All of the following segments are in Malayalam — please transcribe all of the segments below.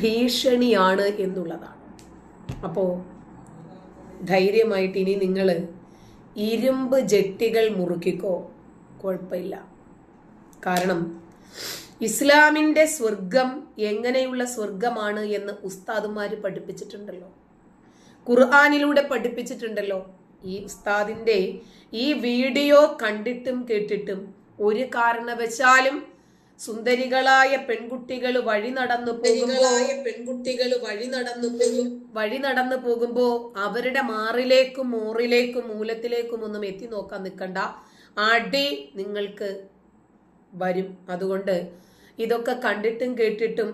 ഭീഷണിയാണ് എന്നുള്ളതാണ്. അപ്പോൾ ധൈര്യമായിട്ട് ഇനി നിങ്ങൾ ഇരുമ്പ് ജെട്ടികൾ മുറുക്കിക്കോ. കുഴപ്പമില്ല. കാരണം ഇസ്ലാമിന്റെ സ്വർഗം എങ്ങനെയുള്ള സ്വർഗമാണ് എന്ന് ഉസ്താദുമാർ പഠിപ്പിച്ചിട്ടുണ്ടല്ലോ. ഖുർആാനിലൂടെ പഠിപ്പിച്ചിട്ടുണ്ടല്ലോ. ഈ ഉസ്താദിന്റെ ഈ വീഡിയോ കണ്ടിട്ടും കേട്ടിട്ടും ഒരു കാരണവശാലും സുന്ദരികളായ പെൺകുട്ടികൾ വഴി നടന്നു പോകുമ്പോൾ പെൺകുട്ടികൾ വഴി നടന്നു പോകും. വഴി നടന്നു പോകുമ്പോ അവരുടെ മാറിലേക്കും മോറിലേക്കും മൂലത്തിലേക്കും ഒന്നും എത്തി നോക്കാൻ നിൽക്കണ്ട അടി നിങ്ങൾക്ക് വരും. അതുകൊണ്ട് ഇതൊക്കെ കണ്ടിട്ടും കേട്ടിട്ടും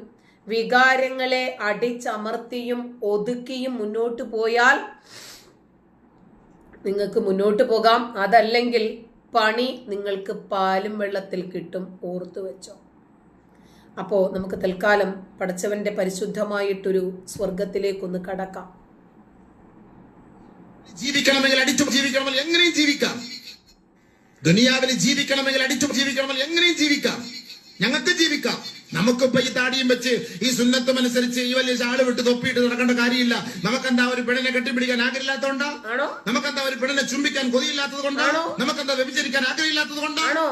വികാരങ്ങളെ അടിച്ചമർത്തിയും ഒതുക്കിയും മുന്നോട്ട് പോയാൽ നിങ്ങൾക്ക് മുന്നോട്ട് പോകാം. അതല്ലെങ്കിൽ പണി നിങ്ങൾക്ക് പാലും വെള്ളത്തിൽ കിട്ടും ഓർത്തു വെച്ചോ. അപ്പോൾ നമുക്ക് തൽക്കാലം പടച്ചവന്റെ പരിശുദ്ധമായിട്ടൊരു സ്വർഗത്തിലേക്കൊന്ന് കടക്കാം. ജീവിക്കണമെങ്കിൽ അടിച്ചു ജീവിക്കണമെങ്കിൽ എങ്ങനെയും ജീവിക്കാം. ദുനിയാവിൽ ജീവിക്കണമെങ്കിൽ അടിച്ചു ജീവിക്കണമെങ്കിൽ എങ്ങനെയും ജീവിക്കാം. ഞങ്ങൾക്ക് ജീവിക്കാം. നമുക്കിപ്പോ ഈ താടിയും വെച്ച് ഈ സുന്നത്തും അനുസരിച്ച് ഈ വലിയ ചാട് വിട്ട് തൊപ്പിയിട്ട് നടക്കേണ്ട കാര്യമില്ല. നമുക്കെന്താ ഒരു പെണ്ണിനെ കെട്ടിപ്പിടിക്കാൻ ആഗ്രഹമില്ലാത്തതുകൊണ്ടാ? നമുക്ക് നമുക്കെന്താ ഒരു പെണ്ണിനെ ചുംബിക്കാൻ കൊതിയില്ലാത്തത് കൊണ്ടാണോ നമുക്കെന്താ വ്യഭിചരിക്കാൻ ആഗ്രഹമില്ലാത്തത് കൊണ്ടാണോ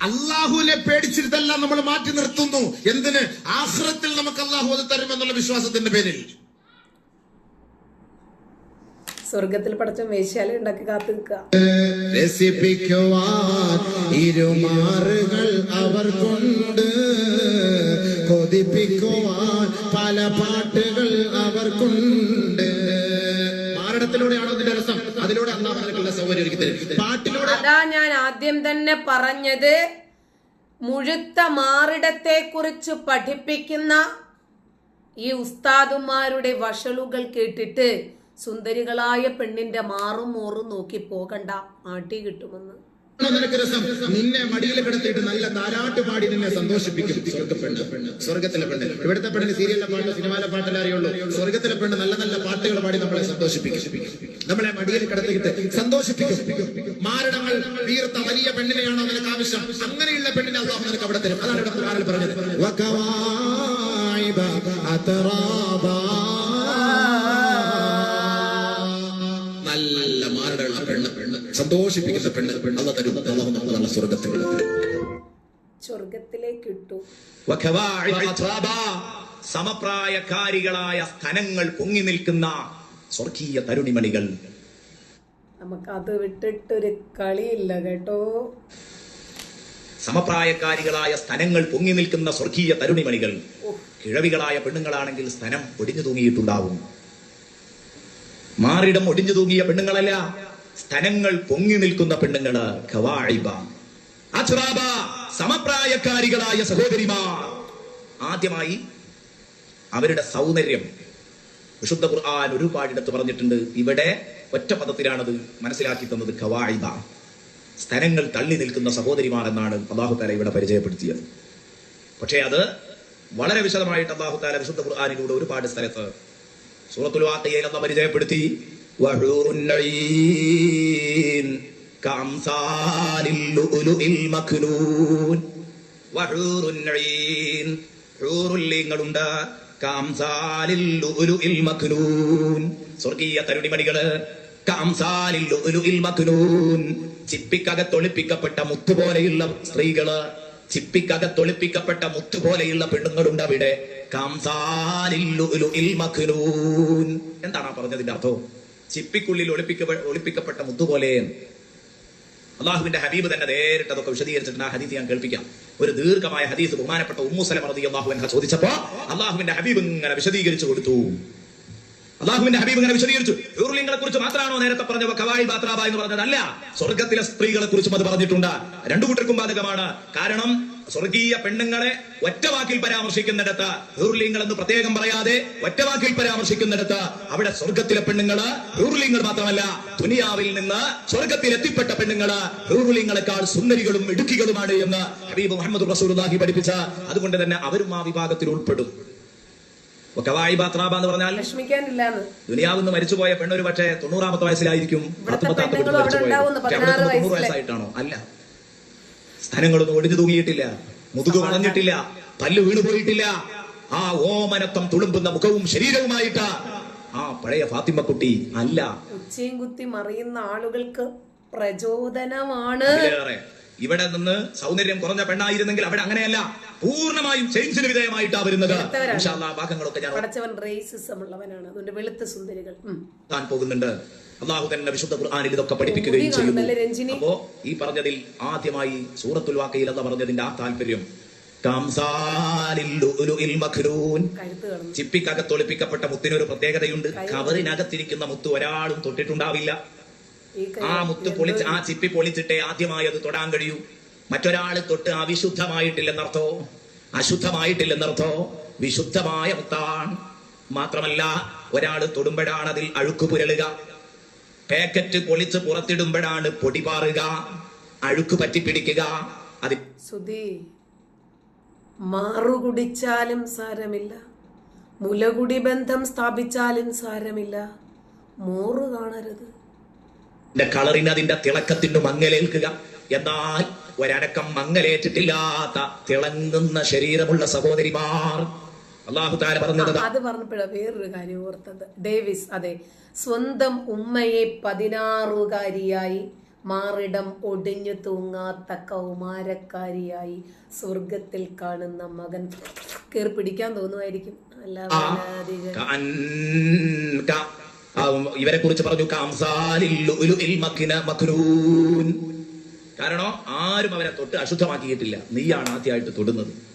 അള്ളാഹുവിനെ പേടിച്ചിരുതെല്ലാം നമ്മൾ മാറ്റി നിർത്തുന്നു. എന്തിന്? ആഹ്റത്തിൽ നമുക്ക് അള്ളാഹു അത് തരുമെന്നുള്ള വിശ്വാസത്തിന്റെ പേരിൽ. സ്വർഗത്തിൽ പടച്ച മേശാല ഉണ്ടാക്കി കാത്തു നിൽക്കുക രസിപ്പിക്കുവാൻ ഇരുമാറുകൾ കൊതിപ്പിക്കുവാൻ പല പാട്ടുകൾ അവർക്കുണ്ട് രസം? അതിലൂടെ അള്ളാഹു നിനക്കുള്ള സൗകര്യം ഒരുക്കി തരും. പാട്ടിലൂടെ അതാ ഞാൻ ആദ്യം തന്നെ പറഞ്ഞത് മുഴുത്ത മാറിടത്തെ കുറിച്ച് പഠിപ്പിക്കുന്ന ഈ ഉസ്താദുമാരുടെ വഷളുകൾ കേട്ടിട്ട് സുന്ദരികളായ പെണ്ണിന്റെ മാറും മോറും നോക്കി പോകണ്ട. ആട്ടി കിട്ടുമെന്ന്. രസം നിന്നെ മടിയിൽ കിടത്തിയിട്ട് നല്ല താരാട്ട് പാടി നിന്നെ സന്തോഷിപ്പിക്കും സ്വർഗ പെണ്ണ്. സ്വർഗത്തിലെ പെണ്ണ്. ഇവിടുത്തെ പെണ്ണിന് സീരിയലിലെ പാട്ട് സിനിമയിലെ പാട്ടല്ലേ അറിയുള്ളൂ. സ്വർഗത്തിലെ പെണ്ണ് നല്ല നല്ല പാട്ടുകൾ പാടി നമ്മളെ സന്തോഷിപ്പിക്കും. നമ്മളെ മടിയിൽ കിടത്തിയിട്ട് സന്തോഷിപ്പിക്കും. മാരണങ്ങൾ വീർത്ത വലിയ പെണ്ണിനെയാണോ നിനക്ക് ആവശ്യം? അങ്ങനെയുള്ള പെണ്ണിനെ അള്ളാഹു നിനക്ക് അവിടെ തരും. അതാണ് ഇവിടെ പറഞ്ഞത്. സന്തോഷിപ്പിക്കുന്ന പെണ്ണ് അല്ല തരും. അള്ളാഹു നമുക്ക് നല്ല സ്വർഗത്തിൽ സ്വർഗത്തിലേക്ക് ഇട്ടു. സമപ്രായക്കാരികളായ സ്ഥലങ്ങൾ പൊങ്ങി നിൽക്കുന്ന സ്വർഗീയ തരുണിമണികൾ. നമുക്ക് അത് വിട്ടിട്ടൊരു കളിയില്ല കേട്ടോ. സമപ്രായക്കാരികളായ സ്ഥലങ്ങൾ പൊങ്ങി നിൽക്കുന്ന സ്വർഗീയ തരുണിമണികൾ. കിഴവികളായ പെണ്ണുങ്ങളാണെങ്കിൽ സ്ഥലം ഒടിഞ്ഞു തൂങ്ങിയിട്ടുണ്ടാവും. മാറിടം ഒടിഞ്ഞു തൂങ്ങിയ പെണ്ണുങ്ങളല്ല. സ്ഥലങ്ങൾ പൊങ്ങി നിൽക്കുന്ന പെണ്ണുങ്ങൾ. സമപ്രായക്കാരികളായ സഹോദരിമാർ. ആദ്യമായി അവരുടെ സൗന്ദര്യം. വിശുദ്ധ ഖുർആൻ ഒരുപാടിടത്ത് പറഞ്ഞിട്ടുണ്ട്. ഇവിടെ ഒറ്റ പദത്തിലാണത് മനസ്സിലാക്കി തന്നത് ഖവാഇബ സ്ഥലങ്ങൾ തള്ളി നിൽക്കുന്ന സഹോദരിമാർ എന്നാണ് അള്ളാഹു താല ഇവിടെ പരിചയപ്പെടുത്തിയത്. പക്ഷേ അത് വളരെ വിശദമായിട്ട് അള്ളാഹു താല വിശുദ്ധ ഖുർആാനിലൂടെ ഒരുപാട് സ്ഥലത്ത് സൂറത്തുൽ അള്ളാഹ് പരിചയപ്പെടുത്തി. സ്വർഗീയ തരുണിമണികൾ പോലെയുള്ള ചിപ്പിക്കകത്തൊളിപ്പിക്കപ്പെട്ട മുത്തുപോലെയുള്ള സ്ത്രീകൾ ചിപ്പിക്കകത്തൊളിപ്പിക്കപ്പെട്ട മുത്തുപോലെയുള്ള പെണ്ണുങ്ങളുണ്ട് അവിടെ. എന്താണ് പറഞ്ഞതിന്റെ അർത്ഥം? ചിപ്പിക്കുള്ളിൽ ഒളിപ്പിക്ക ഒളിപ്പിക്കപ്പെട്ട മുത്തുപോലെ അള്ളാഹുവിന്റെ ഹബീബ് തന്നെ നേരിട്ട് അതൊക്കെ വിശദീകരിച്ചിട്ട് ആ ഹദീസ് ഞാൻ കേൾപ്പിക്കാം. ഒരു ദീർഘമായ ഹദീസ് ബഹുമാനപ്പെട്ട ഉമ്മു സലമ റതി അള്ളാഹു എന്ന ചോദിച്ചപ്പോ അള്ളാഹുവിന്റെ ഹബീബ് ഇങ്ങനെ വിശദീകരിച്ചു കൊടുത്തു. അള്ളാഹുവിന്റെ ഹബീബ് ഇങ്ങനെ വിശദീകരിച്ചു. ഊർലിങ്ങളെ കുറിച്ച് മാത്രമാണോ നേരത്തെ പറഞ്ഞ കവായി ബാത്രാബ എന്ന് പറഞ്ഞതല്ല. സ്വർഗത്തിലെ സ്ത്രീകളെ കുറിച്ചും അത് പറഞ്ഞിട്ടുണ്ട്. രണ്ടു കൂട്ടർക്കും ബാധകമാണ്. കാരണം സ്വർഗീയ പെണ്ണുങ്ങളെ ഒറ്റവാക്കിൽ പരാമർശിക്കുന്നിടത്ത് ഹൂർലിംഗൾ എന്ന് പ്രത്യേകം പറയാതെ ഒറ്റവാക്കിൽ പരാമർശിക്കുന്നിടത്ത് അവിടെ സ്വർഗത്തിലെ പെണ്ണുങ്ങൾ ഹൂർലിംഗൾ മാത്രമല്ല ദുനിയാവിൽ നിന്ന് സ്വർഗത്തിൽ എത്തിപ്പെട്ട പെണ്ണുങ്ങൾ ഹൂർലിംഗളെക്കാൾ സുന്ദരികളും ഇടുക്കികളുമാണ് എന്ന് ഹബീബ് മുഹമ്മദ് റസൂലുള്ളാഹി പഠിപ്പിച്ച. അതുകൊണ്ട് തന്നെ അവരും ആ വിഭാഗത്തിൽ ഉൾപ്പെടും. കവായി ബാത്രാബ എന്ന് പറഞ്ഞാൽ ദുനിയാവിന്ന് മരിച്ചുപോയ പെണ്ണൊരു പക്ഷേ തൊണ്ണൂറാമത്തെ വയസ്സിലായിരിക്കും. പത്ത് പത്താമത്തെ തൊണ്ണൂറ് വയസ്സായിട്ടാണോ? അല്ല. സ്ഥലങ്ങളൊന്നും ഒടിഞ്ഞു തൂങ്ങിയിട്ടില്ല. മുതുക് വളഞ്ഞിട്ടില്ല. പല്ല് വീണുപോയിട്ടില്ല. ആ ഓമനത്വം തുളുമ്പുന്ന മുഖവും ശരീരവുമായിട്ട്. ആ പഴയ ഫാത്തിമക്കുട്ടി അല്ല. ഉച്ചയും കുത്തി മറിയുന്ന ആളുകൾക്ക് പ്രചോദനമാണ്. ഇവിടെ നിന്ന് സൗന്ദര്യം കുറഞ്ഞ പെണ്ണായിരുന്നെങ്കിൽ അവിടെ അങ്ങനെയല്ല. പൂർണമായും ചേഞ്ചിന് വിധേയമായിട്ടാ വരുന്നത്. ഭാഗങ്ങളൊക്കെ ഞാൻ റേസിസം ഉള്ളവനാണ്. അതുകൊണ്ട് വെളുത്ത സുന്ദരികൾ. താൻ പോകുന്നുണ്ട്. അള്ളാഹു തന്നെ വിശുദ്ധ ഖുർആനിൽ ഇതൊക്കെ പഠിപ്പിക്കുകയും ചെയ്യുന്നു. അപ്പോ ഈ പറഞ്ഞതിൽ ആദ്യമായി സൂറത്തുൽ വാക്കയിൽ എന്ന് പറഞ്ഞതിന്റെ ആ താല്പര്യം. കാംസാലിൽ ലുഅ്ലുഇൽ മഖ്നൂൻ. കഴുത്ത് കാണുന്നു ചിപ്പിക്കകത്ത് ഒളിപ്പിക്കപ്പെട്ട മുത്തിനൊരു പ്രത്യേകതയുണ്ട്. കവറിനകത്തിരിക്കുന്ന മുത്ത് ഒരാളും തൊട്ടിട്ടുണ്ടാവില്ല. ആ മുത്ത് പൊളിച്ച് ആ ചിപ്പി പൊളിച്ചിട്ടേ ആദ്യമായി അത് തൊടാൻ കഴിയൂ. മറ്റൊരാൾ തൊട്ട് അവിശുദ്ധമായിട്ടില്ലെന്നർത്ഥോ? അശുദ്ധമായിട്ടില്ലെന്നർത്ഥോ? വിശുദ്ധമായ മുത്താണ്. മാത്രമല്ല ഒരാൾ തൊടുമ്പോഴാണ് അതിൽ അഴുക്ക് പുരളുക പാക്കറ്റ് പൊളിച്ച് പുറത്തിടുമ്പോഴാണ് പൊടി പാറുക അഴുക്ക് പറ്റിപ്പിടിക്കുക അത് സുധി മാറു കുടിച്ചാലും സാരമില്ല. മുലകുടി ബന്ധം സ്ഥാപിച്ചാലും സാരമില്ല. മോറ് കാണരുത്. എന്റെ കളറിന് അതിന്റെ തിളക്കത്തിന് മങ്ങലേൽക്കുക. എന്നാൽ ഒരടക്കം മങ്ങലേറ്റിട്ടില്ലാത്ത തിളങ്ങുന്ന ശരീരമുള്ള സഹോദരിമാർ. അള്ളാഹു താര പറഞ്ഞത് അത്. പറഞ്ഞപ്പോഴാണ് വേറൊരു കാര്യം ഓർത്തത്. ഡേവിസ് അതെ സ്വന്തം ഉമ്മയെ പതിനാറുകാരിയായി മാറിടം ഒടിഞ്ഞു തൂങ്ങാത്ത കൗമാരക്കാരിയായി സ്വർഗത്തിൽ കാണുന്ന മകൻ. കയറി പിടിക്കാൻ തോന്നുമായിരിക്കും. ഇവരെ കുറിച്ച് പറഞ്ഞു. കാരണം ആരും അവരെ തൊട്ട് അശുദ്ധമാക്കിയിട്ടില്ല. നീയാണ് ആദ്യമായിട്ട് തൊടുന്നത്.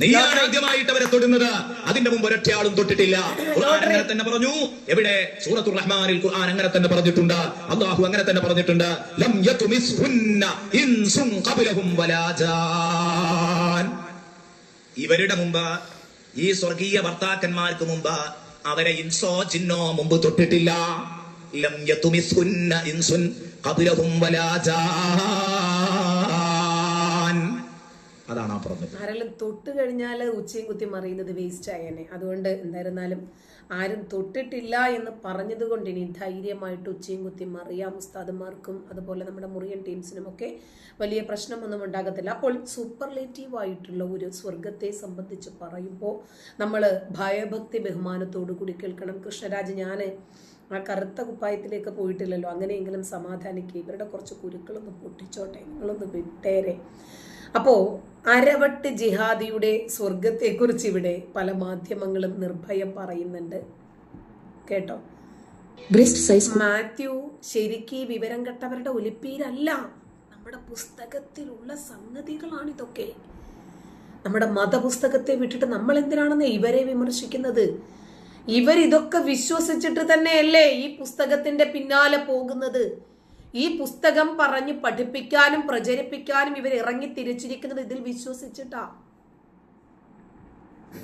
നീയാണ് ആദ്യമായിട്ട് അവരെ തൊടുന്നത്? അതിന്റെ മുമ്പ് ഒരൊറ്റയാളും തൊട്ടിട്ടില്ല. അങ്ങനെ തന്നെ പറഞ്ഞു. എവിടെ? സൂറത്തുർ റഹ്മാനിൽ ഖുർആൻ അങ്ങനെ തന്നെ പറഞ്ഞിട്ടുണ്ട്. അള്ളാഹു അങ്ങനെ തന്നെ പറഞ്ഞിട്ടുണ്ട്. ലം യതുമിസ്ഹുന്ന ഇൻസും ഖബ്ലഹും വലാ ജാൻ. ഇവരുടെ മുമ്പ് ഈ സ്വർഗീയ ഭർത്താക്കന്മാർക്ക് മുമ്പ് അവരെ ഇൻസോ ചിന്നോ മുമ്പ് തൊട്ടിട്ടില്ല. ലം യതുമിസ്ഹുന്ന ഇൻസുൻ ഖബ്ലഹും വലാ ജാൻ. അതാണ് ആ പറഞ്ഞത്. ആരെങ്കിലും തൊട്ട് കഴിഞ്ഞാൽ ഉച്ചയും കുത്തി മറിയുന്നത് വേസ്റ്റ് ആയേനെ. അതുകൊണ്ട് എന്തായിരുന്നാലും ആരും തൊട്ടിട്ടില്ല എന്ന് പറഞ്ഞത് കൊണ്ട് ഇനി ധൈര്യമായിട്ട് ഉച്ചയും കുത്തി മറിയാം ഉസ്താദുമാർക്കും അതുപോലെ നമ്മുടെ മുറിയൻ ടീംസിനും ഒക്കെ വലിയ പ്രശ്നമൊന്നും ഉണ്ടാകത്തില്ല. അപ്പോൾ സൂപ്പർലേറ്റീവ് ആയിട്ടുള്ള ഒരു സ്വർഗത്തെ സംബന്ധിച്ച് പറയുമ്പോൾ നമ്മൾ ഭയഭക്തി ബഹുമാനത്തോടു കൂടി കേൾക്കണം. കൃഷ്ണരാജ് ഞാൻ ആ കറുത്ത കുപ്പായത്തിലേക്ക് പോയിട്ടില്ലല്ലോ. അങ്ങനെയെങ്കിലും സമാധാനിക്കുക ഇവരുടെ കുറച്ച് കുരുക്കളൊന്ന് പൊട്ടിച്ചോട്ടെ. നിങ്ങളൊന്ന് വിട്ടേരെ. അപ്പോ അരവട്ട് ജിഹാദിയുടെ സ്വർഗത്തെക്കുറിച്ച് ഇവിടെ പല മാധ്യമങ്ങളും നിർഭയം പറയുന്നുണ്ട്. കേട്ടോ? ബ്രസ്റ്റ് സൈസ് മാത്യു ശരിക്ക് വിവരം കെട്ടവരുടെ ഒലിപ്പീരല്ല നമ്മുടെ പുസ്തകത്തിലുള്ള സംഗതികളാണിതൊക്കെ. നമ്മുടെ മതപുസ്തകത്തെ വിട്ടിട്ട് നമ്മൾ എന്തിനാണെന്ന് ഇവരെ വിമർശിക്കുന്നത്? ഇവരിതൊക്കെ വിശ്വസിച്ചിട്ട് തന്നെയല്ലേ ഈ പുസ്തകത്തിന്റെ പിന്നാലെ പോകുന്നത്? ഈ പുസ്തകം പറഞ്ഞ് പഠിപ്പിക്കാനും പ്രചരിപ്പിക്കാനും ഇവർ ഇറങ്ങി തിരിച്ചിരിക്കുന്നത് ഇതിൽ വിശ്വസിച്ചിട്ടാ.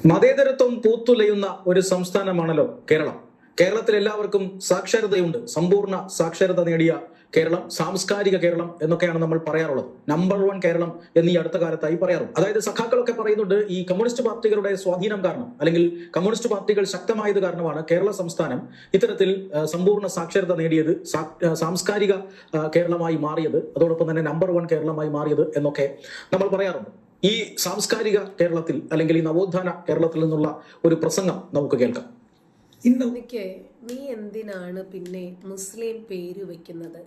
മതേതരത്വം പൂത്തുലയുന്ന ഒരു സംസ്ഥാനമാണല്ലോ കേരളം. കേരളത്തിൽ എല്ലാവർക്കും സാക്ഷരതയുണ്ട്. സമ്പൂർണ സാക്ഷരത നേടിയ കേരളം സാംസ്കാരിക കേരളം എന്നൊക്കെയാണ് നമ്മൾ പറയാറുള്ളത്. നമ്പർ വൺ കേരളം എന്ന് ഈ അടുത്ത കാലത്തായി പറയാറുണ്ട്. അതായത് സഖാക്കളൊക്കെ പറയുന്നുണ്ട് ഈ കമ്മ്യൂണിസ്റ്റ് പാർട്ടികളുടെ സ്വാധീനം കാരണം അല്ലെങ്കിൽ കമ്മ്യൂണിസ്റ്റ് പാർട്ടികൾ ശക്തമായത് കാരണമാണ് കേരള സംസ്ഥാനം ഇത്തരത്തിൽ സമ്പൂർണ സാക്ഷരത നേടിയത് സാംസ്കാരിക കേരളമായി മാറിയത് അതോടൊപ്പം തന്നെ നമ്പർ വൺ കേരളമായി മാറിയത് എന്നൊക്കെ നമ്മൾ പറയാറുണ്ട്. ഈ സാംസ്കാരിക കേരളത്തിൽ അല്ലെങ്കിൽ ഈ നവോത്ഥാന കേരളത്തിൽ നിന്നുള്ള ഒരു പ്രസംഗം നമുക്ക് കേൾക്കാം. ഇന്ന് എനിക്ക് നീ എന്തിനാണ് പിന്നെ മുസ്ലിം പേര് വെക്കുന്നത്?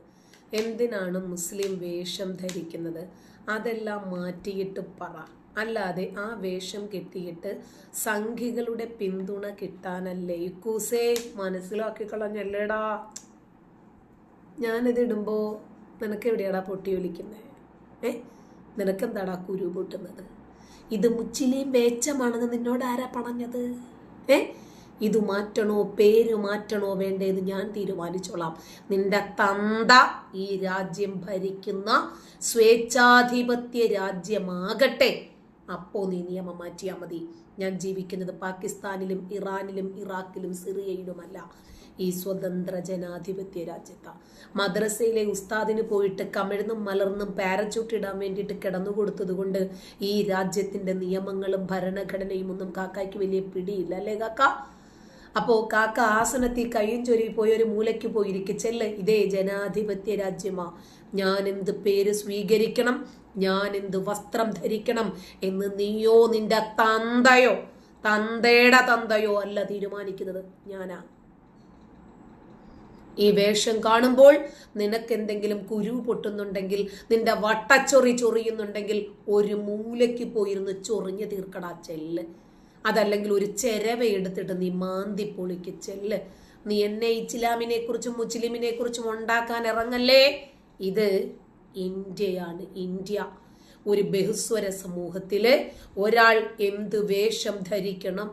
എന്തിനാണ് മുസ്ലിം വേഷം ധരിക്കുന്നത്? അതെല്ലാം മാറ്റിയിട്ട് പറ. അല്ലാതെ ആ വേഷം കെട്ടിയിട്ട് സംഘികളുടെ പിന്തുണ കിട്ടാനല്ലേ? കൂസേ മനസ്സിലാക്കി കളഞ്ഞല്ലേടാ. ഞാനിത് ഇടുമ്പോ നിനക്ക് എവിടെയാടാ പൊട്ടി ഒലിക്കുന്നത് ഏ? നിനക്കെന്താടാ കുരു പൊട്ടുന്നത്? ഇത് മുച്ചിലിയും വേച്ചമാണെന്ന് നിന്നോട് ആരാ പറഞ്ഞത്? ഏ? ഇത് മാറ്റണോ പേര് മാറ്റണോ വേണ്ടത് ഞാൻ തീരുമാനിച്ചോളാം. നിന്റെ തന്ത ഈ രാജ്യം ഭരിക്കുന്ന സ്വേച്ഛാധിപത്യ രാജ്യമാകട്ടെ അപ്പോ നീ നിയമം മാറ്റിയാൽ മതി. ഞാൻ ജീവിക്കുന്നത് പാകിസ്ഥാനിലും ഇറാനിലും ഇറാഖിലും സിറിയയിലുമല്ല. ഈ സ്വതന്ത്ര ജനാധിപത്യ രാജ്യത്ത. മദ്രസയിലെ ഉസ്താദിന് പോയിട്ട് കമിഴ്ന്നും മലർന്നും പാരച്ചൂട്ട് ഇടാൻ വേണ്ടിയിട്ട് കിടന്നു കൊടുത്തതുകൊണ്ട് ഈ രാജ്യത്തിന്റെ നിയമങ്ങളും ഭരണഘടനയും ഒന്നും കാക്കയ്ക്ക് വലിയ പിടിയില്ല അല്ലേ കാക്ക? അപ്പോ കാക്ക ആസനത്തിൽ കയ്യും ചൊരി പോയി ഒരു മൂലയ്ക്ക് പോയിരിക്കും. ചെല്ല് ഇതേ ജനാധിപത്യ രാജ്യമാ. ഞാൻ എന്ത് പേര് സ്വീകരിക്കണം? ഞാൻ എന്ത് വസ്ത്രം ധരിക്കണം? എന്ന് നീയോ നിന്റെ തന്തയോ? തന്തയുടെ തന്തയോ അല്ല തീരുമാനിക്കുന്നത്. ഞാനാ. ഈ വേഷം കാണുമ്പോൾ നിനക്ക് എന്തെങ്കിലും കുരു പൊട്ടുന്നുണ്ടെങ്കിൽ നിന്റെ വട്ടച്ചൊറി ചൊറിയുന്നുണ്ടെങ്കിൽ ഒരു മൂലയ്ക്ക് പോയിരുന്ന് ചൊറിഞ്ഞു തീർക്കടാ ചെല്ല്. അതല്ലെങ്കിൽ ഒരു ചെരവ എടുത്തിട്ട് നീ മാന്തി പൊളിക്ക് ചെല്ല് നീ എന്നെ ഇസ്ലാമിനെ കുറിച്ചും മുസ്ലിമിനെ കുറിച്ചും ഉണ്ടാക്കാൻ ഇറങ്ങല്ലേ? ഇത് ഇന്ത്യയാണ് ഇന്ത്യ. ഒരു ബഹുസ്വര സമൂഹത്തിൽ ഒരാൾ എന്ത് വേഷം ധരിക്കണം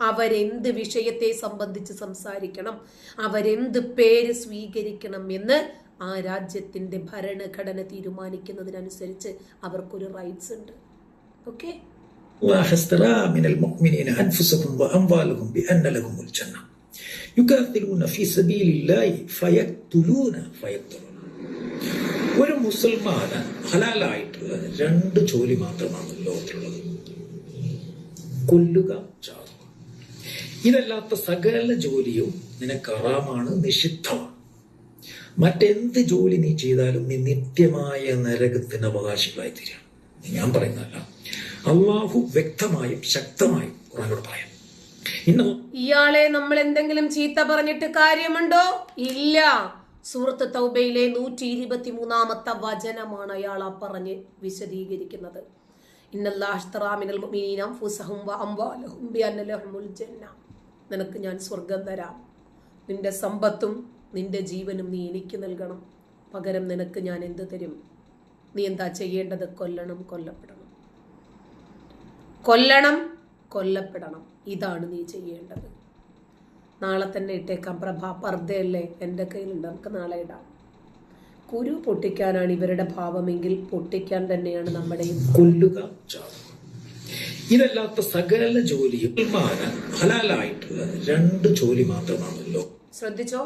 അവരെന്ത് വിഷയത്തെ സംബന്ധിച്ച് സംസാരിക്കണം അവരെന്ത് പേര് സ്വീകരിക്കണം എന്ന് ആ രാജ്യത്തിന്റെ ഭരണഘടന തീരുമാനിക്കുന്നതിനനുസരിച്ച് അവർക്കൊരു റൈറ്റ്സ് ഉണ്ട്. ഓക്കെ الله اشترى من المؤمنين أنفسهم وأموالهم بأن لهم الجنة يقاتلون في سبيل الله فيقتلون فيقتلون ഒരു മുസൽമാന് ഹലാലായിട്ട് രണ്ട് ജോലി മാത്രമാണ് ലോകത്തിലുള്ളത് കൊല്ലുക ചാവുക ഇതല്ലാത്ത സകല ജോലിയും നിനക്ക് അറാമാണ് നിഷിദ്ധമാണ് മറ്റെന്ത് ജോലി നീ ചെയ്താലും നീ നിത്യമായ നരകത്തിന് അവകാശികളായി തീരാണ് ഞാൻ പറയുന്നതല്ല അള്ളാഹു വ്യക്തമായും ശക്തമായും ഖുറാനോട് പറയാം. ഇയാളെ നമ്മൾ എന്തെങ്കിലും ചീത്ത പറഞ്ഞിട്ട് കാര്യമുണ്ടോ? ഇല്ല. സൂറത്ത് തൗബയിലെ നൂറ്റി ഇരുപത്തി മൂന്നാമത്തെ വചനമാണ് അയാൾ ആ പറഞ്ഞ് വിശദീകരിക്കുന്നത്. നിനക്ക് ഞാൻ സ്വർഗം തരാം. നിന്റെ സമ്പത്തും നിന്റെ ജീവനും നീ എനിക്ക് നൽകണം. പകരം നിനക്ക് ഞാൻ എന്ത് തരും? നീ എന്താ ചെയ്യേണ്ടത്? കൊല്ലണം കൊല്ലപ്പെടണം. കൊല്ലണം കൊല്ലപ്പെടണം. ഇതാണ് നീ ചെയ്യേണ്ടത്. നാളെ തന്നെ ഇട്ടേക്കാം. പ്രഭ പർദ്ദയല്ലേ? എന്റെ കയ്യിലുണ്ട്. നമുക്ക് നാളെ ഇടാം. കുരു പൊട്ടിക്കാനാണ് ഇവരുടെ ഭാവമെങ്കിൽ പൊട്ടിക്കാൻ തന്നെയാണ് നമ്മുടെയും കൊല്ലുക ഇതല്ലാത്ത സകല ജോലിയും രണ്ട് ജോലി മാത്രമാണല്ലോ. ശ്രദ്ധിച്ചോ?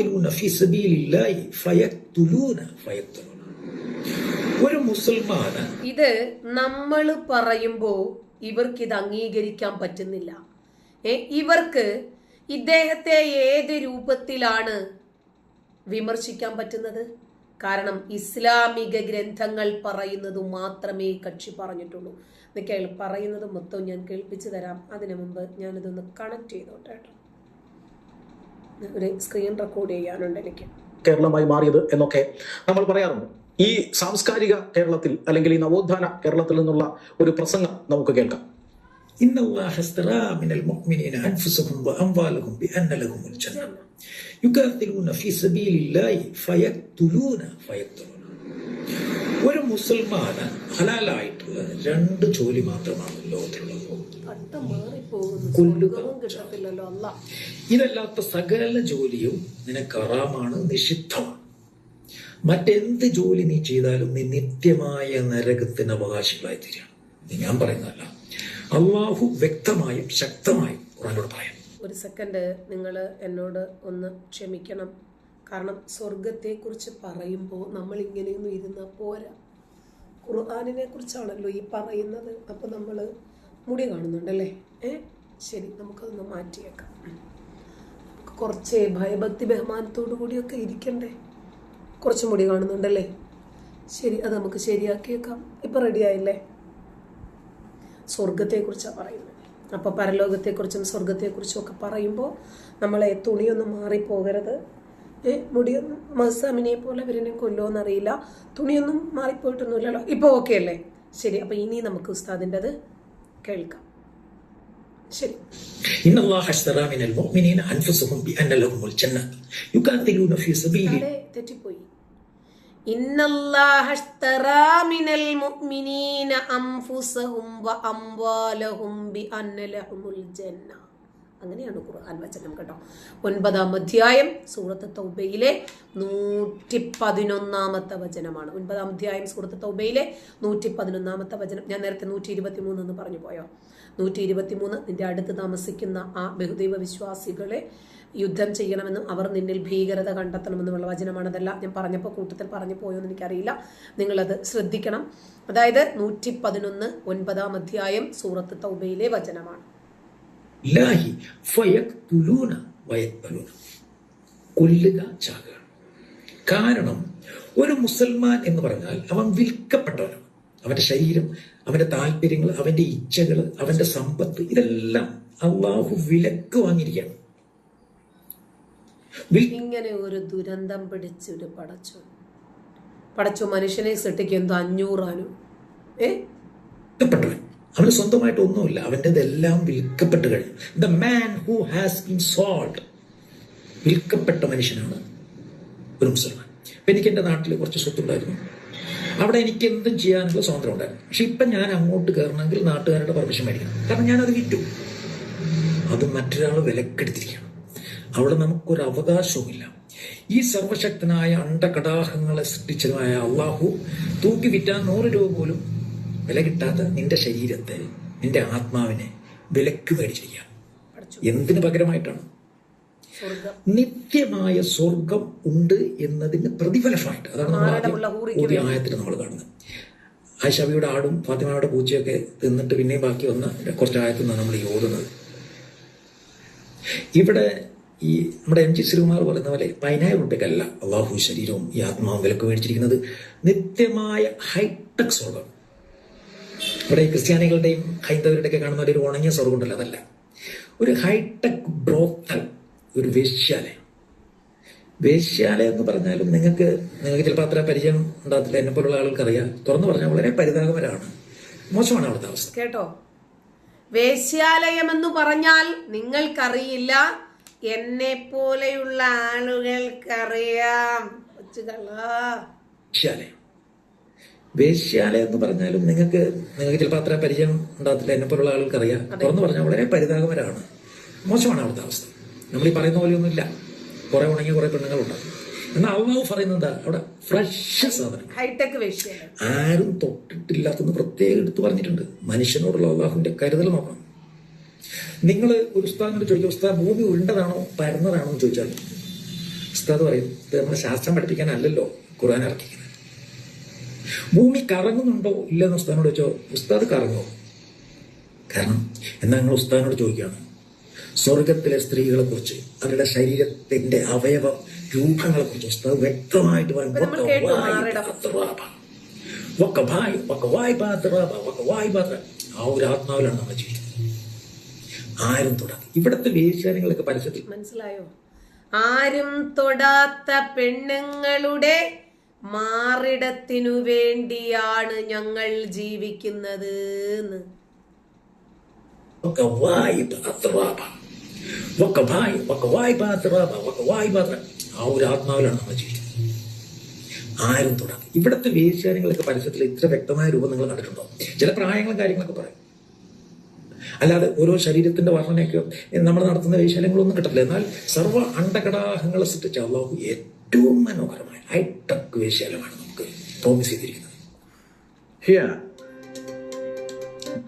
ഒരു മുസൽമാന് ഇത് നമ്മൾ പറയുമ്പോ ഇവർക്ക് ഇത് അംഗീകരിക്കാൻ പറ്റുന്നില്ല. ഏ ഇവർക്ക് ഇദ്ദേഹത്തെ ഏത് രൂപത്തിലാണ് വിമർശിക്കാൻ പറ്റുന്നത്? കാരണം ഇസ്ലാമിക ഗ്രന്ഥങ്ങൾ പറയുന്നത് മാത്രമേ കക്ഷി പറഞ്ഞിട്ടുള്ളൂ. ഇത് കേൾ പറയുന്നത് മൊത്തം ഞാൻ കേൾപ്പിച്ചു തരാം. അതിനു മുമ്പ് ഞാനിതൊന്ന് കണക്ട് ചെയ്തോട്ടെ ഒരു സ്ക്രീൻ റെക്കോർഡ് ചെയ്യാനുണ്ട് എനിക്ക്. കേരളമായി മാറിയത് എന്നൊക്കെ നമ്മൾ പറയാറുണ്ട്. ഈ സാംസ്കാരിക കേരളത്തിൽ അല്ലെങ്കിൽ ഈ നവോത്ഥാന കേരളത്തിൽ നിന്നുള്ള ഒരു പ്രസംഗം നമുക്ക് കേൾക്കാം إن الله اشترى من المؤمنين أنفسهم وأموالهم بأن لهم الجنة يقاتلون في سبيل الله فيقتلون فيقتلون ഒരു മുസൽമാന് ഹലാലായിട്ട് രണ്ട് ജോലി മാത്രമാണ് ലോകത്തിലുള്ളത് പട്ടം മാറിപ്പോകുന്നു കൊല്ലുക. സ്വർഗവും കിട്ടത്തില്ലല്ലോ അല്ല ഇതല്ലാത്ത സകല ജോലിയും നിനക്ക് അറാമാണ് നിഷിദ്ധമാണ് മറ്റെന്ത് ജോലി നീ ചെയ്താലും നീ നിത്യമായ നരകത്തിന് അവകാശികളായി തീരാണ് ഇത് ഞാൻ പറയുന്നതല്ല. അള്ളാഹു വ്യക്തമായും ശക്തമായും ഖുറാനോട് പറയാം ഒരു സെക്കൻഡ് നിങ്ങൾ എന്നോട് ഒന്ന് ക്ഷമിക്കണം. കാരണം സ്വർഗത്തെക്കുറിച്ച് പറയുമ്പോൾ നമ്മൾ ഇങ്ങനെയൊന്നും ഇരുന്നാൽ പോരാ. ഖുർആാനിനെ കുറിച്ചാണല്ലോ ഈ പറയുന്നത്. അപ്പോൾ നമ്മൾ മുടി കാണുന്നുണ്ടല്ലേ ഏ? ശരി നമുക്കതൊന്ന് മാറ്റിയേക്കാം. കുറച്ച് ഭയഭക്തി ബഹുമാനത്തോടു കൂടിയൊക്കെ ഇരിക്കണ്ടേ? കുറച്ച് മുടി കാണുന്നുണ്ടല്ലേ? ശരി അത് നമുക്ക് ശരിയാക്കിയേക്കാം. ഇപ്പം റെഡിയായില്ലേ സ്വർഗത്തെക്കുറിച്ചാണ് പറയുന്നത്. അപ്പോൾ പരലോകത്തെക്കുറിച്ചും സ്വർഗത്തെക്കുറിച്ചും ഒക്കെ പറയുമ്പോൾ നമ്മളെ തുണിയൊന്നും മാറിപ്പോകരുത്. ഏ മുടിയൊന്നും മസാമിനെ പോലെ ഇവരിനെ കൊല്ലുമെന്നറിയില്ല തുണിയൊന്നും മാറിപ്പോയിട്ടൊന്നുമില്ലല്ലോ. ഇപ്പോൾ ഓക്കെ അല്ലേ? ശരി അപ്പോൾ ഇനി നമുക്ക് ഉസ്താദിന്റെ അത് കേൾക്കാം. ശരി. തെറ്റിപ്പോയി. അങ്ങനെയാണ് ഖുർആൻ വചനം കേട്ടോ. ഒൻപതാം അധ്യായം സൂറത്ത് തൗബയിലെ നൂറ്റി പതിനൊന്നാമത്തെ വചനമാണ്. ഒൻപതാം അധ്യായം സൂറത്ത് തൗബയിലെ നൂറ്റി പതിനൊന്നാമത്തെ വചനം. ഞാൻ നേരത്തെ നൂറ്റി ഇരുപത്തി മൂന്ന് എന്ന് പറഞ്ഞു പോയോ? നൂറ്റി ഇരുപത്തി മൂന്ന് നിന്റെ അടുത്ത് താമസിക്കുന്ന ആ ബഹുദൈവ വിശ്വാസികളെ യുദ്ധം ചെയ്യണമെന്നും അവർ നിന്നിൽ ഭീകരത കണ്ടെത്തണമെന്നുമുള്ള വചനമാണ് അതെല്ലാം ഞാൻ പറഞ്ഞപ്പോൾ കൂട്ടത്തിൽ പറഞ്ഞു പോയോന്ന് എനിക്കറിയില്ല. നിങ്ങളത് ശ്രദ്ധിക്കണം. അതായത് നൂറ്റി പതിനൊന്ന് ഒൻപതാം അധ്യായം സൂറത്ത് തൗബയിലെ വചനമാണ്. കൊല്ലുക കാരണം ഒരു മുസൽമാൻ എന്ന് പറഞ്ഞാൽ അവൻ വിൽക്കപ്പെട്ടവനാണ്. അവന്റെ ശരീരം അവന്റെ താല്പര്യങ്ങൾ അവന്റെ ഇച്ഛകൾ അവന്റെ സമ്പത്ത് ഇതെല്ലാം അള്ളാഹു വിലക്ക് വാങ്ങിയിരിക്കുകയാണ്. ഇങ്ങനെ ഒരു ദുരന്തം പിടിച്ചൊരു പടച്ചു. പടച്ചു മനുഷ്യനെ സൃഷ്ടിക്കുന്നത് അഞ്ഞൂറാനും ഏ? അവന് സ്വന്തമായിട്ട് ഒന്നുമില്ല. അവന്റെതെല്ലാം വിൽക്കപ്പെട്ട് കഴിഞ്ഞു the man who has been sold വിൽക്കപ്പെട്ട മനുഷ്യനാണ് ഒരു മുസൽമാൻ. അപ്പം എനിക്ക് എന്റെ നാട്ടിൽ കുറച്ച് സ്വത്തുണ്ടായിരുന്നു. അവിടെ എനിക്ക് എന്തും ചെയ്യാനുള്ള സ്വാതന്ത്ര്യം ഉണ്ടായിരുന്നു. പക്ഷെ ഇപ്പം ഞാൻ അങ്ങോട്ട് കയറണമെങ്കിൽ നാട്ടുകാരുടെ പെർമിഷൻ മേടിക്കണം. കാരണം ഞാനത് വിറ്റു. അത് മറ്റൊരാൾ വിലക്കെടുത്തിരിക്കുകയാണ്. അവിടെ നമുക്കൊരു അവകാശവുമില്ല. ഈ സർവശക്തനായ അണ്ടകടാഹങ്ങളെ സൃഷ്ടിച്ചതുമായ അള്ളാഹു തൂക്കി വിറ്റാൻ നൂറ് രൂപ പോലും വില കിട്ടാത്ത നിന്റെ ശരീരത്തെ നിന്റെ ആത്മാവിനെ വിലക്ക് മേടിച്ചിരിക്കുക എന്തിനു പകരമായിട്ടാണ്? നിത്യമായ സ്വർഗം ഉണ്ട് എന്നതിന് പ്രതിഫലമായിട്ട് അതാണ് നമ്മൾ ആയത്തിൽ നമ്മൾ കാണുന്നത്. ആയിഷാബിയുടെ ആടും ഫാത്തിമയുടെ പൂച്ചയൊക്കെ തിന്നിട്ട് പിന്നെയും ബാക്കി വന്ന കുറച്ച് ആയത്തിൽ നിന്നാണ് നമ്മൾ ഈ ഓതുന്നത്. ഇവിടെ ഈ നമ്മുടെ എം ജി ശ്രീകുമാർ പറയുന്ന പോലെ പതിനായിരം റുപ്യക്കല്ല അള്ളാഹു ശരീരവും ഈ ആത്മാവും വിലക്ക് മേടിച്ചിരിക്കുന്നത് നിത്യമായ ഹൈടെക് സ്വർഗം ഇവിടെ ക്രിസ്ത്യാനികളുടെയും ഹൈന്ദവരുടെയൊക്കെ കാണുന്ന ഒരു ഉണങ്ങിയ സ്വർഗം ഉണ്ടല്ലോ അതല്ല. ഒരു ഹൈടെക് ബ്രോത്തൽ ഒരു വേശ്യാലയം. വേശ്യാലയം എന്ന് പറഞ്ഞാലും നിങ്ങൾക്ക് നിങ്ങൾക്ക് ചിലപ്പോൾ അത്ര പരിചയം ഉണ്ടാകത്തില്ല. എന്നെ പോലുള്ള ആൾക്ക് അറിയാം തുറന്നു പറഞ്ഞാൽ വളരെ പരിതാപകരമാണ്. മോശമാണ് അവിടുത്തെ അവസ്ഥ. കേട്ടോ? വേശ്യാലയം എന്ന് പറഞ്ഞാൽ നിങ്ങൾക്കറിയില്ല എന്നെ പോലെയുള്ള ആളുകൾക്കറിയാം വേശ്യാലയം. വേശ്യാലയം എന്ന് പറഞ്ഞാലും നിങ്ങൾക്ക് നിങ്ങൾക്ക് ചിലപ്പോൾ അത്ര പരിചയം ഉണ്ടാകത്തില്ല. എന്നെ പോലുള്ള ആളുകൾക്ക് അറിയാം തുറന്നു പറഞ്ഞാൽ വളരെ പരിതാപകരമാണ്. മോശമാണ് അവിടുത്തെ അവസ്ഥ. നമ്മൾ ഈ പറയുന്ന പോലെയൊന്നുമില്ല കുറെ ഉണങ്ങിയ കുറെ പെണ്ണുങ്ങളുണ്ടാകും എന്നാൽ അള്ളാഹു പറയുന്നത് എന്താ? അവിടെ ഫ്രഷ് സാധനം. ഹൈടെക് ആരും തൊട്ടിട്ടില്ലാത്തെന്ന് പ്രത്യേകം എടുത്തു പറഞ്ഞിട്ടുണ്ട്. മനുഷ്യനോടുള്ള അള്ളാഹുവിന്റെ കരുതൽ നോക്കണം. നിങ്ങൾ ഒരു ഉസ്താദിനോട് ചോദിക്കും ഉസ്താദ് ഭൂമി ഉണ്ടതാണോ പരന്നതാണോ എന്ന് ചോദിച്ചാൽ ഉസ്താദ് പറയും ഇത് നമ്മളെ ശാസ്ത്രം പഠിപ്പിക്കാനല്ലല്ലോ ഖുർആൻ ഇറക്കിക്കുന്നത്. ഭൂമി കറങ്ങുന്നുണ്ടോ ഇല്ലെന്ന് ഉസ്താദിനോട് ചോദിച്ചോ ഉസ്താദ് കറങ്ങോ? കാരണം എന്നാൽ നിങ്ങൾ ഉസ്താദിനോട് ചോദിക്കുകയാണ്. സ്വർഗത്തിലെ സ്ത്രീകളെ കുറിച്ച് അവരുടെ ശരീരത്തിന്റെ അവയവ രൂപങ്ങളെ കുറിച്ച് ഉസ്താദ് വ്യക്തമായിട്ട് പറയും. ആ ഒരു ആത്മാവിലാണ് നമ്മൾ ജീവിക്കുന്നത്. ആരും തൊടാതെ ഇവിടുത്തെ വേശ്യാനങ്ങളൊക്കെ പരസ്യത്തിൽ മനസ്സിലായോ? ആരും തൊടാത്ത പെണ്ണുങ്ങളുടെ മാറിടത്തിനു വേണ്ടിയാണ് ഞങ്ങൾ ജീവിക്കുന്നത് ആ ഒരു ആത്മാവിലാണ് നമ്മൾ ജീവിക്കുന്നത്. ആരും തൊടാതെ ഇവിടുത്തെ വേശ്യാനങ്ങളൊക്കെ പരസ്യത്തിൽ ഇത്ര വ്യക്തമായ രൂപം നിങ്ങൾ കണ്ടിട്ടുണ്ടോ? ചില പ്രായങ്ങളും കാര്യങ്ങളൊക്കെ പറയും. അല്ലാതെ ഓരോ ശരീരത്തിന്റെ വർണനയൊക്കെ നമ്മൾ നടത്തുന്ന വൈശാല്യങ്ങളൊന്നും കിട്ടില്ല എന്നാൽ സർവ അണ്ടകടാഹങ്ങളെ സൃഷ്ടിച്ച അള്ളാഹു ഏറ്റവും മനോഹരമായ ഹൈടെക് വേശ്യാലയമാണ് നമുക്ക് പ്രോമിസ് ചെയ്തിരിക്കുന്നത്.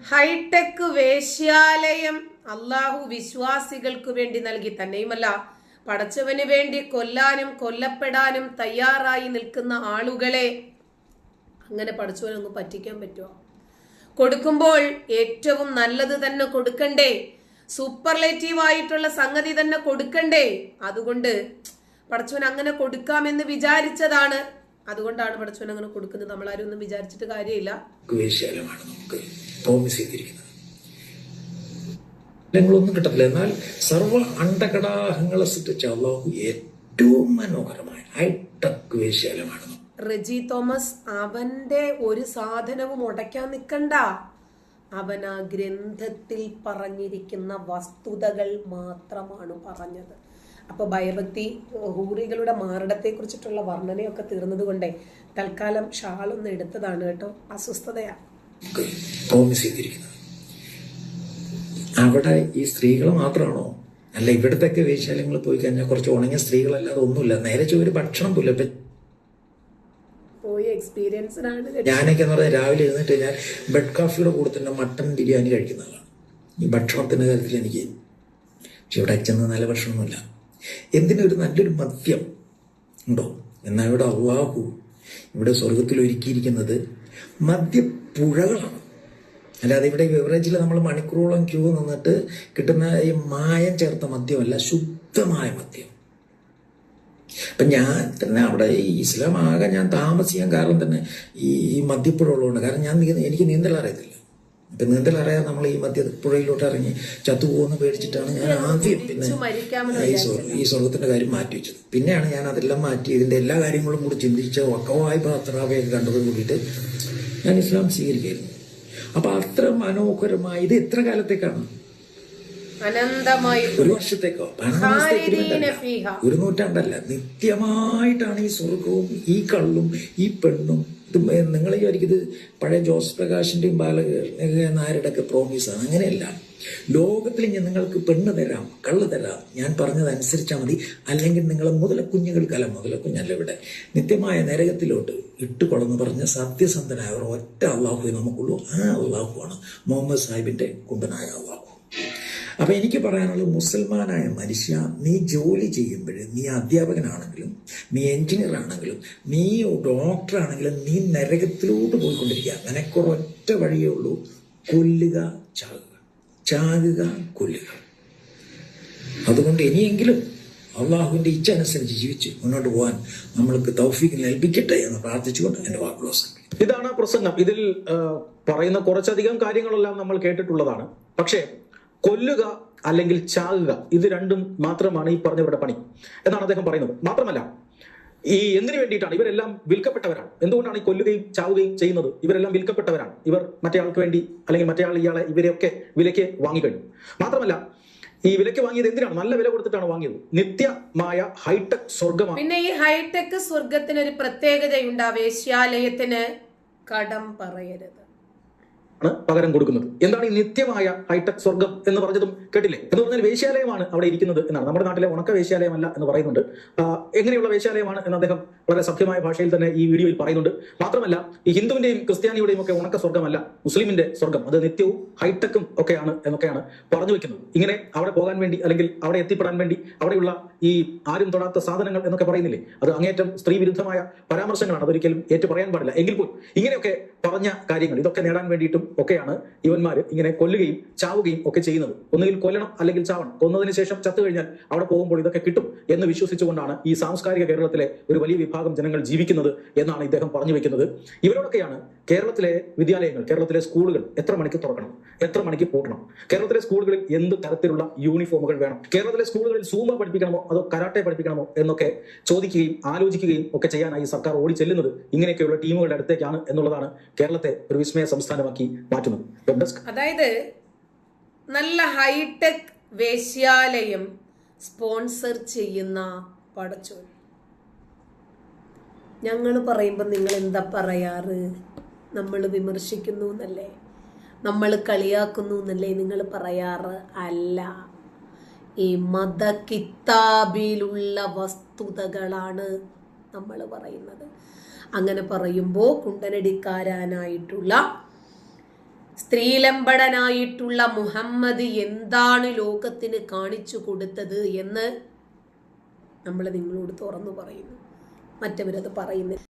ഹൈടെക് വേശ്യാലയം അള്ളാഹു വിശ്വാസികൾക്ക് വേണ്ടി നൽകി. തന്നെയുമല്ല പടച്ചവന് വേണ്ടി കൊല്ലാനും കൊല്ലപ്പെടാനും തയ്യാറായി നിൽക്കുന്ന ആളുകളെ അങ്ങനെ പടച്ചവനൊന്ന് പറ്റിക്കാൻ പറ്റുമോ കൊടുക്കുമ്പോൾ ഏറ്റവും നല്ലത് തന്നെ കൊടുക്കണ്ടേ? സൂപ്പർലേറ്റീവ് ആയിട്ടുള്ള സംഗതി തന്നെ കൊടുക്കണ്ടേ? അതുകൊണ്ട് പടച്ചവൻ അങ്ങനെ കൊടുക്കാമെന്ന് വിചാരിച്ചതാണ്. അതുകൊണ്ടാണ് പടച്ചവൻ അങ്ങനെ കൊടുക്കുന്നത്. നമ്മൾ ആരും ഒന്നും വിചാരിച്ചിട്ട് കാര്യമില്ല. ചെയ്തിരിക്കുന്നത് ഞങ്ങളൊന്നും കിട്ടത്തില്ല. എന്നാൽ സർവ അണ്ടകടാഹങ്ങളെ സൃഷ്ടിച്ച അള്ളാഹു ഏറ്റവും മനോഹരമായ ഹൈടെക് നമുക്ക് റെജി തോമസ് അവന്റെ ഒരു സാധനവും ഉടയ്ക്കാൻ നിൽക്കണ്ട അവൻ ആ ഗ്രന്ഥത്തിൽ പറഞ്ഞിരിക്കുന്ന വസ്തുതകൾ മാത്രമാണ് പറഞ്ഞത്. അപ്പൊ ഭയഭക്തി ഹൂറികളുടെ മാറിടത്തെ കുറിച്ചിട്ടുള്ള വർണനയൊക്കെ തീർന്നത് കൊണ്ടേ തൽക്കാലം ഷാളൊന്ന് എടുത്തതാണ് കേട്ടോ. അസ്വസ്ഥതയാ. അവിടെ ഈ സ്ത്രീകൾ മാത്രമാണോ? അല്ല ഇവിടത്തൊക്കെ വേശ്യാലയങ്ങൾ പോയി കഴിഞ്ഞാൽ കുറച്ച് ഉണങ്ങിയ സ്ത്രീകളല്ലാതെ ഒന്നുമില്ല. നേരെ ചോദിച്ചു ഭക്ഷണം പോലും എക്സ്പീരിയൻസിനാണ്. ഞാനൊക്കെ എന്ന് പറഞ്ഞാൽ രാവിലെ എഴുന്നേറ്റ് ഞാൻ ബെഡ് കോഫിയുടെ കൂടെ തന്നെ മട്ടൻ ബിരിയാണി കഴിക്കുന്നതാണ് ഈ ഭക്ഷണത്തിന്റെ കാര്യത്തിൽ എനിക്ക് പക്ഷെ ഇവിടെ അച്ഛന് നല്ല ഭക്ഷണമൊന്നുമില്ല. എന്തിനൊരു നല്ലൊരു മദ്യം ഉണ്ടോ? എന്നാൽ ഇവിടെ അള്ളാഹു ഇവിടെ സ്വർഗത്തിൽ ഒരുക്കിയിരിക്കുന്നത് മദ്യപ്പുഴകളാണ് അല്ലാതെ ഇവിടെ ബിവറേജിൽ നമ്മൾ മണിക്കൂറോളം ക്യൂ നിന്നിട്ട് കിട്ടുന്ന ഈ മായം ചേർത്ത മദ്യമല്ല ശുദ്ധമായ മദ്യം. അപ്പം ഞാൻ തന്നെ അവിടെ ഈ ഇസ്ലാം ആകെ ഞാൻ താമസിക്കാൻ കാരണം തന്നെ ഈ ഈ മദ്യപ്പുഴ ഉള്ളതുകൊണ്ട് കാരണം ഞാൻ എനിക്ക് നീന്തൽ അറിയത്തില്ല. ഇപ്പം നീന്തൽ അറിയാതെ നമ്മൾ ഈ മദ്യപ്പുഴയിലോട്ട് ഇറങ്ങി ചത്തുപോകുന്ന പേടിച്ചിട്ടാണ് ഞാൻ ആദ്യം പിന്നെ ഈ സ്വർഗത്തിന്റെ കാര്യം മാറ്റി വെച്ചത്. പിന്നെയാണ് ഞാൻ അതെല്ലാം മാറ്റി ഇതിന്റെ എല്ലാ കാര്യങ്ങളും കൂടി ചിന്തിച്ച് വക്കവായ പത്രാവയൊക്കെ കണ്ടത് കൂടിയിട്ട് ഞാൻ ഇസ്ലാം സ്വീകരിക്കായിരുന്നു അപ്പൊ അത്ര മനോഹരമായി ഇത് എത്ര കാലത്തേക്കാണ്? അനന്തമായി ഒരു വർഷത്തേക്കോ. ഒരു നൂറ്റാണ്ടല്ല. നിത്യമായിട്ടാണ് ഈ സ്വർഗവും ഈ കള്ളും ഈ പെണ്ണും ഇത് നിങ്ങൾ വിചാരിക്കുന്നത് പഴയ ജോസ് പ്രകാശിന്റെയും ബാല നായരുടെ ഒക്കെ പ്രോമിസാണ് അങ്ങനെയല്ല. ലോകത്തിൽ ഞാൻ നിങ്ങൾക്ക് പെണ്ണ് തരാം കള്ള് തരാം. ഞാൻ പറഞ്ഞതനുസരിച്ചാൽ മതി. അല്ലെങ്കിൽ നിങ്ങൾ മുതൽ കുഞ്ഞല്ല ഇവിടെ. നിത്യമായ നരകത്തിലോട്ട് ഇട്ടുകൊള്ളെന്ന് പറഞ്ഞ സത്യസന്ധനായ ഒരു ഒറ്റ അള്ളാഹു നമുക്കുള്ളൂ. ആ അള്ളാഹുവാണ് മുഹമ്മദ് സാഹിബിന്റെ കുണ്ടനായ അള്ളാഹു. അപ്പൊ എനിക്ക് പറയാനുള്ളത് മുസൽമാനായ മനുഷ്യ നീ ജോലി ചെയ്യുമ്പോൾ നീ അധ്യാപകനാണെങ്കിലും നീ എഞ്ചിനീയർ ആണെങ്കിലും നീ ഡോക്ടർ ആണെങ്കിലും നീ നരകത്തിലോട്ട് പോയിക്കൊണ്ടിരിക്കുക. നിനക്കൊരൊറ്റ വഴിയേ ഉള്ളൂ കൊല്ലുക ചാകുക. ചാകുക കൊല്ലുക. അതുകൊണ്ട് ഇനിയെങ്കിലും അള്ളാഹുവിന്റെ ഇച്ഛ അനുസരിച്ച് ജീവിച്ച് മുന്നോട്ട് പോകാൻ നമ്മൾക്ക് തൗഫീഖ് ലഭിക്കട്ടെ എന്ന് പ്രാർത്ഥിച്ചുകൊണ്ട് വാക്കുകൾ അവസാനിപ്പിക്കുന്നു. ഇതാണ് പ്രസംഗം. ഇതിൽ പറയുന്ന കുറച്ചധികം കാര്യങ്ങളെല്ലാം നമ്മൾ കേട്ടിട്ടുള്ളതാണ്. പക്ഷേ കൊല്ലുക അല്ലെങ്കിൽ ചാകുക ഇത് രണ്ടും മാത്രമാണ് ഈ പറഞ്ഞവരുടെ പണി എന്നാണ് അദ്ദേഹം പറയുന്നത്. മാത്രമല്ല ഈ എന്തിനു വേണ്ടിയിട്ടാണ്? ഇവരെല്ലാം വിൽക്കപ്പെട്ടവരാണ്. എന്തുകൊണ്ടാണ് ഈ കൊല്ലുകയും ചാവുകയും ചെയ്യുന്നത്? ഇവരെല്ലാം വിൽക്കപ്പെട്ടവരാണ്. ഇവർ മറ്റേയാൾക്ക് വേണ്ടി അല്ലെങ്കിൽ മറ്റേയാൾ ഇയാളെ ഇവരെയൊക്കെ വിലയ്ക്ക് വാങ്ങിക്കഴിഞ്ഞു മാത്രമല്ല ഈ വിലയ്ക്ക് വാങ്ങിയത് എന്തിനാണ്? നല്ല വില കൊടുത്തിട്ടാണ് വാങ്ങിയത്. നിത്യമായ ഹൈടെക് സ്വർഗമാണ് പിന്നെ ഈ ഹൈടെക് സ്വർഗത്തിന് ഒരു പ്രത്യേകതയുണ്ട് ആ വേശ്യാലയത്തിന് കടം പറയരുത്. ആണ് പകരം കൊടുക്കുന്നത്. എന്താണ് ഈ നിത്യമായ ഹൈടെക് സ്വർഗം എന്ന് പറഞ്ഞതും കേട്ടില്ലേ? എന്ന് പറഞ്ഞാൽ വേശ്യാലയമാണ് അവിടെ ഇരിക്കുന്നത് എന്നാണ്. നമ്മുടെ നാട്ടിലെ ഉണക്ക വേശ്യാലയമല്ല എന്ന് പറയുന്നുണ്ട്. എങ്ങനെയുള്ള വേശ്യാലയമാണ് എന്ന് അദ്ദേഹം വളരെ സഭ്യമായ ഭാഷയിൽ തന്നെ ഈ വീഡിയോയിൽ പറയുന്നുണ്ട്. മാത്രമല്ല ഈ ഹിന്ദുവിന്റെയും ക്രിസ്ത്യാനിയുടെയും ഒക്കെ ഉണക്ക സ്വർഗമല്ല മുസ്ലിമിന്റെ സ്വർഗം അത് നിത്യവും ഹൈടെക്കും ഒക്കെയാണ് എന്നൊക്കെയാണ് പറഞ്ഞു വെക്കുന്നത്. ഇങ്ങനെ അവിടെ പോകാൻ വേണ്ടി അല്ലെങ്കിൽ അവിടെ എത്തിപ്പെടാൻ വേണ്ടി അവിടെയുള്ള ഈ ആരും തൊടാത്ത സാധനങ്ങൾ എന്നൊക്കെ പറയുന്നില്ലേ? അത് അങ്ങേറ്റം സ്ത്രീ വിരുദ്ധമായ പരാമർശങ്ങളാണ്. അതൊരിക്കലും ഏറ്റു പറയാൻ പാടില്ല. എങ്കിൽ പോലും ഇങ്ങനെയൊക്കെ പറഞ്ഞ കാര്യങ്ങൾ ഇതൊക്കെ നേടാൻ വേണ്ടിയിട്ടും ഒക്കെയാണ് ഇവന്മാർ ഇങ്ങനെ കൊല്ലുകയും ചാവുകയും ഒക്കെ ചെയ്യുന്നത്. ഒന്നുകിൽ കൊല്ലണം അല്ലെങ്കിൽ ചാവണം. കൊന്നതിന് ശേഷം ചത്തു കഴിഞ്ഞാൽ അവിടെ പോകുമ്പോൾ ഇതൊക്കെ കിട്ടും എന്ന് വിശ്വസിച്ചുകൊണ്ടാണ് ഈ സാംസ്കാരിക കേരളത്തിലെ ഒരു വലിയ വിഭാഗം ജനങ്ങൾ ജീവിക്കുന്നത് എന്നാണ് ഇദ്ദേഹം പറഞ്ഞു വെക്കുന്നത്. ഇവരോടൊക്കെയാണ് കേരളത്തിലെ വിദ്യാലയങ്ങൾ കേരളത്തിലെ സ്കൂളുകൾ എത്ര മണിക്ക് തുറക്കണം എത്ര മണിക്ക് പൂട്ടണം? കേരളത്തിലെ സ്കൂളുകളിൽ എന്ത് തരത്തിലുള്ള യൂണിഫോമുകൾ വേണം? കേരളത്തിലെ സ്കൂളുകളിൽ സൂമ പഠിപ്പിക്കണമോ അതോ കരാട്ടെ പഠിപ്പിക്കണമോ എന്നൊക്കെ ചോദിക്കുകയും ആലോചിക്കുകയും ഒക്കെ ചെയ്യാനായി സർക്കാർ ഓടി ചെല്ലുന്നത് ഇങ്ങനെയൊക്കെയുള്ള ടീമുകളുടെ അടുത്തേക്കാണ് എന്നുള്ളതാണ് കേരളത്തെ ഒരു വിസ്മയ സംസ്ഥാനമാക്കി ഡെസ്ക് അതായത് നല്ല ഹൈടെക് വേശ്യാലയം സ്പോൺസർ ചെയ്യുന്ന പടച്ചോൻ. ഞങ്ങൾ പറയുമ്പോൾ നിങ്ങൾ എന്താ പറയാറ്? നമ്മൾ വിമർശിക്കുന്നു എന്നല്ലേ നമ്മൾ കളിയാക്കുന്നു എന്നല്ലേ നിങ്ങൾ പറയാറ്? അല്ല. ഈ മത കിതാബിലുള്ള വസ്തുതകളാണ് നമ്മൾ പറയുന്നത്. അങ്ങനെ പറയുമ്പോൾ കുണ്ടനടിക്കാരാനായിട്ടുള്ള സ്ത്രീലമ്പടനായിട്ടുള്ള മുഹമ്മദ് എന്താണ് ലോകത്തിന് കാണിച്ചു കൊടുത്തത് എന്ന് നമ്മൾ നിങ്ങളോട് തുറന്നു പറയുന്നു. മറ്റവരത് പറയുന്നില്ല.